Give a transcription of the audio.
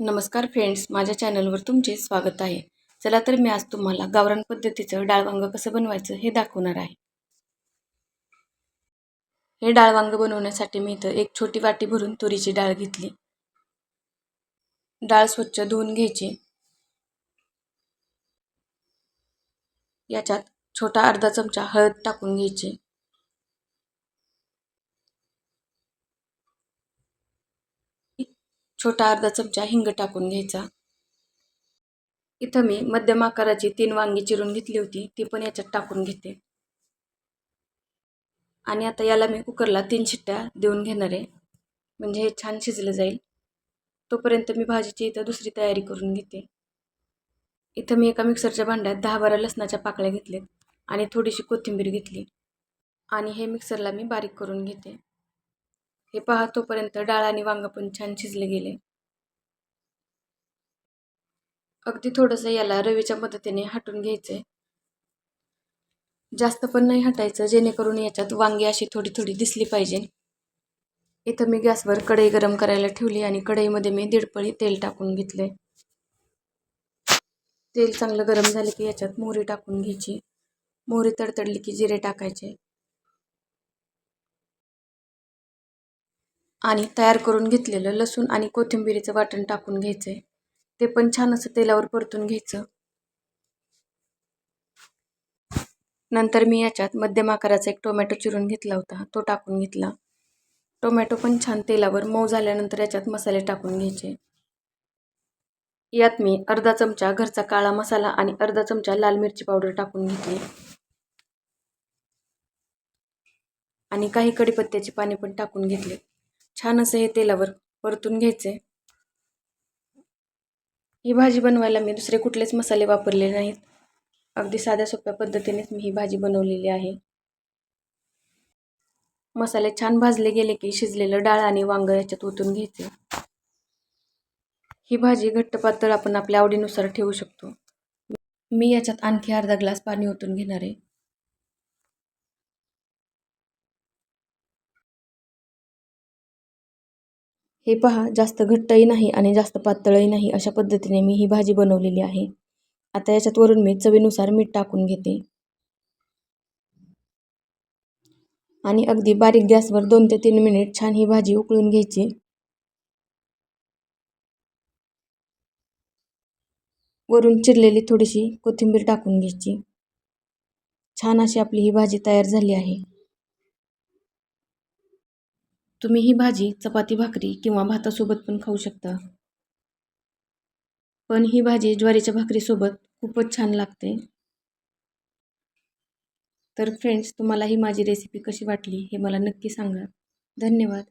नमस्कार फ्रेंड्स माझ्या चॅनलवर तुमचे स्वागत आहे. चला तर मी आज तुम्हाला गावरान पद्धतीचं डाळवांग कसं बनवायचं हे दाखवणार आहे. हे डाळवांग बनवण्यासाठी मी इथं एक छोटी वाटी भरून तुरीची डाळ घेतली. डाळ स्वच्छ धुवून घ्यायची. याच्यात छोटा अर्धा चमचा हळद टाकून घ्यायची. छोटा अर्धा चमचा हिंग टाकून घ्यायचा. इथं मी मध्यम आकाराची तीन वांगी चिरून घेतली होती ती पण याच्यात टाकून घेते. आणि आता याला मी कुकरला तीन शिट्ट्या देऊन घेणार आहे. म्हणजे हे छान शिजलं जाईल. तोपर्यंत मी भाजीची इथं दुसरी तयारी करून घेते. इथं मी एका मिक्सरच्या भांड्यात दहा बारा लसणाच्या पाकळ्या घेतल्यात आणि थोडीशी कोथिंबीर घेतली. आणि हे मिक्सरला मी बारीक करून घेते. हे पहा तोपर्यंत डाळ आणि वांग पण छान शिजले गेले. अगदी थोडंसं याला रवीच्या मदतीने हटून घ्यायचं जास्त पण नाही हटायचं जेणेकरून याच्यात वांगी अशी थोडी थोडी दिसली पाहिजे. इथं मी गॅसवर कढई गरम करायला ठेवली आणि कढईमध्ये मी दीडपळी तेल टाकून घेतले तेल चांगलं गरम झालं की याच्यात मोहरी टाकून घ्यायची. मोहरी तडतडली की जिरे टाकायचे. आणि तयार करून घेतलेलं लसूण आणि कोथिंबिरीचं वाटण टाकून घ्यायचं आहे ते पण छान असं तेलावर परतून घ्यायचं. नंतर मी याच्यात मध्यम आकाराचा एक टोमॅटो चिरून घेतला होता तो टाकून घेतला. टोमॅटो पण छान तेलावर मऊ झाल्यानंतर याच्यात मसाले टाकून घ्यायचे. यात मी अर्धा चमचा घरचा काळा मसाला आणि अर्धा चमचा लाल मिरची पावडर टाकून घेतली. आणि काही कडीपत्त्याची पाने पण टाकून घेतले. छान असं हे तेलावर परतून घ्यायचे ही भाजी बनवायला मी दुसरे कुठलेच मसाले वापरले नाहीत. अगदी साध्या सोप्या पद्धतीनेच मी ही भाजी बनवलेली आहे. मसाले छान भाजले गेले की शिजलेलं डाळ आणि वांग याच्यात ओतून घ्यायचे. ही भाजी घट्ट पातळ आपण आपल्या आवडीनुसार ठेवू शकतो. मी याच्यात आणखी अर्धा ग्लास पाणी ओतून घेणार आहे. हे पहा जास्त घट्टही नाही आणि जास्त पातळही नाही अशा पद्धतीने मी ही भाजी बनवलेली आहे. आता याच्यात वरून मी चवीनुसार मीठ टाकून घेते. आणि अगदी बारीक गॅसवर दोन ते तीन मिनिट छान ही भाजी उकळून घ्यायची. वरून चिरलेली थोडीशी कोथिंबीर टाकून घ्यायची. छान अशी आपली ही भाजी तयार झाली आहे. तुम्ही ही भाजी चपाती भाकरी किंवा भातासोबत पण खाऊ शकता. पण ही भाजी ज्वारीच्या भाकरीसोबत खूपच छान लागते. तर फ्रेंड्स तुम्हाला ही माझी रेसिपी कशी वाटली हे मला नक्की सांगा. धन्यवाद.